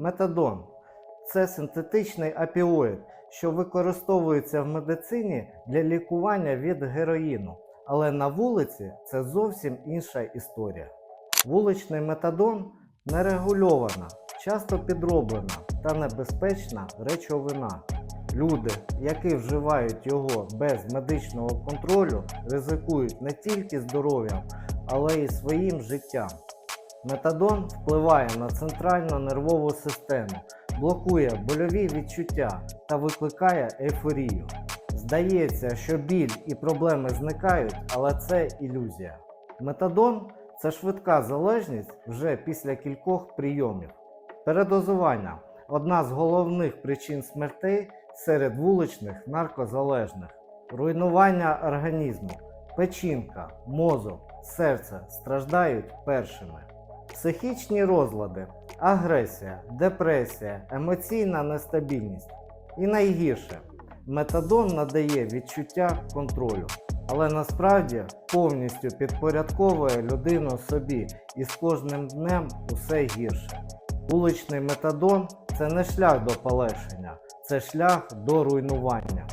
Метадон це синтетичний опіоїд, що використовується в медицині для лікування від героїну. Але на вулиці це зовсім інша історія. Вуличний метадон нерегульована, часто підроблена та небезпечна речовина. Люди, які вживають його без медичного контролю, ризикують не тільки здоров'ям, але й своїм життям. Метадон впливає на центральну нервову систему, блокує больові відчуття та викликає ейфорію. Здається, що біль і проблеми зникають, але це ілюзія. Метадон це швидка залежність вже після кількох прийомів. Передозування одна з головних причин смертей серед вуличних наркозалежних. Руйнування організму, печінка, мозок, серце страждають першими. Психічні розлади, агресія, депресія, емоційна нестабільність. І найгірше, метадон надає відчуття контролю, але насправді повністю підпорядковує людину собі і з кожним днем усе гірше. Вуличний метадон це не шлях до полегшення, це шлях до руйнування.